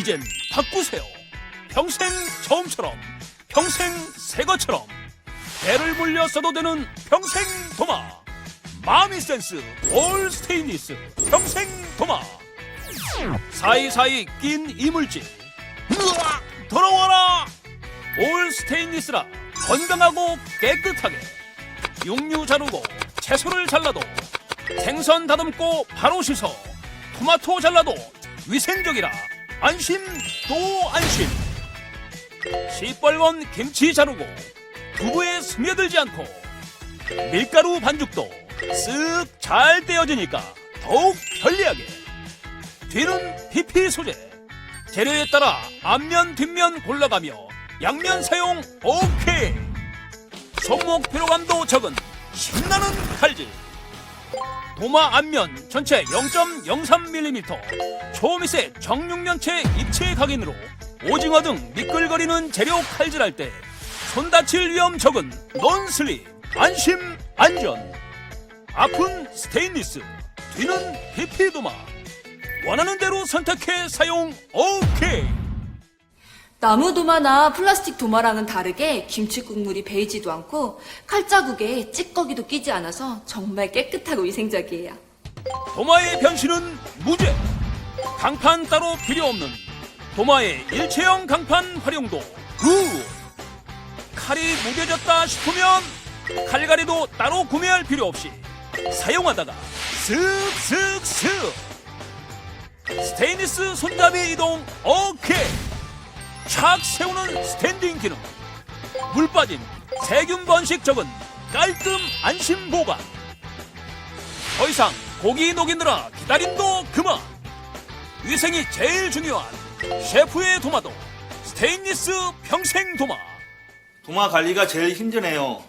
이젠 바꾸세요. 평생 처음처럼, 평생 새 것처럼 배를 물려 써도 되는 평생 도마. 마미 센스 올 스테인리스 평생 도마. 사이사이 낀 이물질. 으악! 돌아와라! 올 스테인리스라 건강하고 깨끗하게 육류 자르고 채소를 잘라도 생선 다듬고 바로 씻어 토마토 잘라도 위생적이라 안심 또 안심. 시뻘건 김치 자르고 두부에 스며들지 않고 밀가루 반죽도 쓱 잘 떼어지니까 더욱 편리하게. 뒤는 PP 소재. 재료에 따라 앞면 뒷면 골라가며 양면 사용 오케이. 손목 피로감도 적은 신나는 칼질 도마 앞면 전체 0.03mm 초미세 정육면체 입체 각인으로 오징어 등 미끌거리는 재료 칼질할 때 손 다칠 위험 적은 논슬립 안심 안전. 앞은 스테인리스 뒤는 PP 도마. 원하는 대로 선택해 사용 오케이 나무 도마나 플라스틱 도마랑은 다르게 김치 국물이 배이지도 않고 칼자국에 찌꺼기도 끼지 않아서 정말 깨끗하고 위생적이에요. 도마의 변신은 무죄. 강판 따로 필요 없는 도마의 일체형 강판 활용도 굿. 칼이 무뎌졌다 싶으면 칼갈이도 따로 구매할 필요 없이 사용하다가 슥슥슥 스테인리스 손잡이 이동 오케이 착 세우는 스탠딩 기능 물 빠짐 세균 번식 적은 깔끔 안심 보관 더 이상 고기 녹이느라 기다림도 그만. 위생이 제일 중요한 셰프의 도마도 스테인리스 평생 도마. 도마 관리가 제일 힘드네요.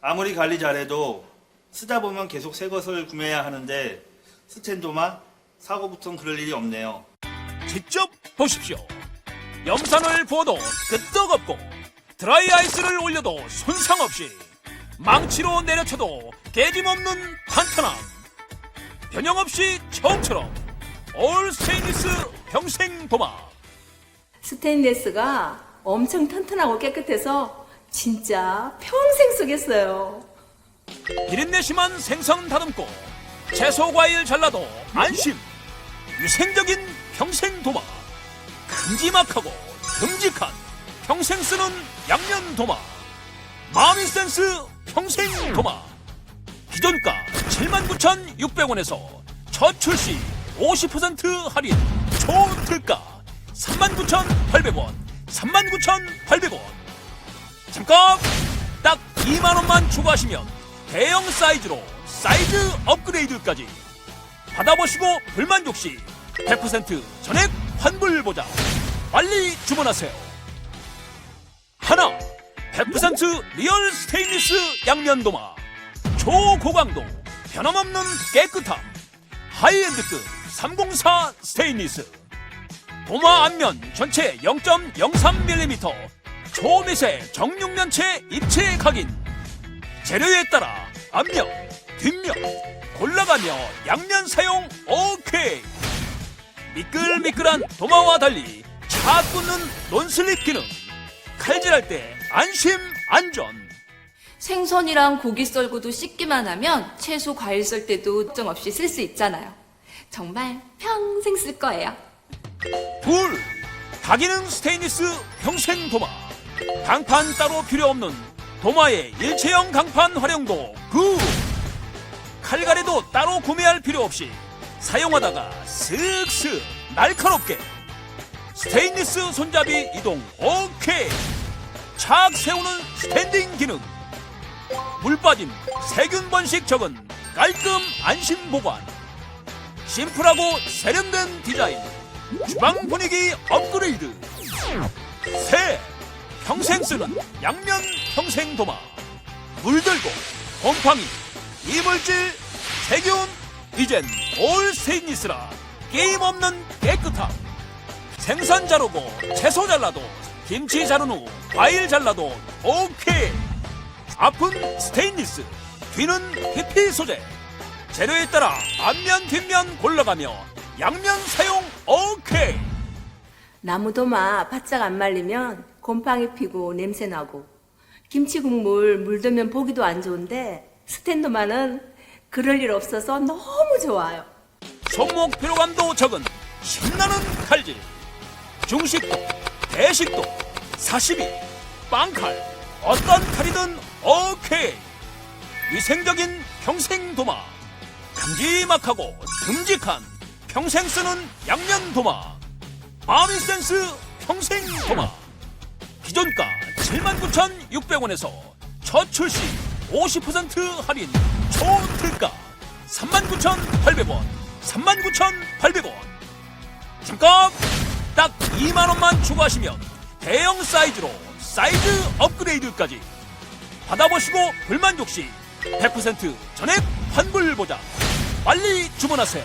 아무리 관리 잘해도 쓰다 보면 계속 새 것을 구매해야 하는데 스텐 도마 사고부터는 그럴 일이 없네요. 직접 보십시오. 염산을 부어도 끄떡없고 드라이 아이스를 올려도 손상 없이 망치로 내려쳐도 깨짐없는 탄탄함. 변형 없이 처음처럼 올 스테인리스 평생 도마. 스테인레스가 엄청 튼튼하고 깨끗해서 진짜 평생 쓰겠어요. 비린내 심한 생선 다듬고 채소 과일 잘라도 안심 위생적인 평생 도마 큼지막하고 듬직한 평생 쓰는 양면 도마. 마미센스 평생 도마. 기존가 79,600원에서 첫 출시 50% 할인. 초특가 39,800원 39,800원. 잠깐 딱 2만 원만 추가하시면 대형 사이즈로 사이즈 업그레이드까지 받아보시고 불만족 시 100% 전액 환불 보장 빨리 주문하세요. 하나 100% 리얼 스테인리스 양면도마. 초고강도 변함없는 깨끗함. 하이엔드급 304 스테인리스. 도마 앞면 전체 0.03mm 초미세 정육면체 입체 각인. 재료에 따라 앞면 뒷면 골라가며 양면 사용 오케이. 미끌미끌한 도마와 달리 차 꽂는 논슬립 기능. 칼질할 때 안심 안전. 생선이랑 고기 썰고도 씻기만 하면 채소 과일 썰 때도 걱정 없이 쓸 수 있잖아요. 정말 평생 쓸 거예요. 둘 다기능 스테인리스 평생 도마. 강판 따로 필요 없는 도마의 일체형 강판 활용도 굿 칼갈이도 따로 구매할 필요 없이 사용하다가 슥슥 날카롭게 스테인리스 손잡이 이동. 오케이. 착 세우는 스탠딩 기능. 물 빠짐 세균 번식 적은 깔끔 안심 보관. 심플하고 세련된 디자인. 주방 분위기 업그레이드. 새 평생 쓰는 양면 평생 도마. 물들고 곰팡이 이물질 세균 이젠 올 스테인리스라. 게임 없는 깨끗함 생선 자르고 채소 잘라도 김치 자른 후 과일 잘라도 오케이. 앞은 스테인리스 뒤는 PP 소재. 재료에 따라 앞면 뒷면 골라가며 양면 사용 오케이. 나무도 마 바짝 안 말리면 곰팡이 피고 냄새 나고. 김치 국물 물들면 보기도 안 좋은데 스텐도마는 그럴 일 없어서 너무 좋아요. 손목 피로감도 적은 신나는 칼질 중식도 대식도 사시미 빵칼 어떤 칼이든 오케이. 위생적인 평생 도마 큼지막하고 듬직한 평생 쓰는 양념 도마 마미센스 평생 도마. 기존가 79,600원에서 첫 출시 50% 할인 초특가 39,800원 39,800원. 잠깐 딱 2만원만 추가하시면 대형 사이즈로 사이즈 업그레이드까지 받아보시고 불만족 시 100% 전액 환불 보장. 빨리 주문하세요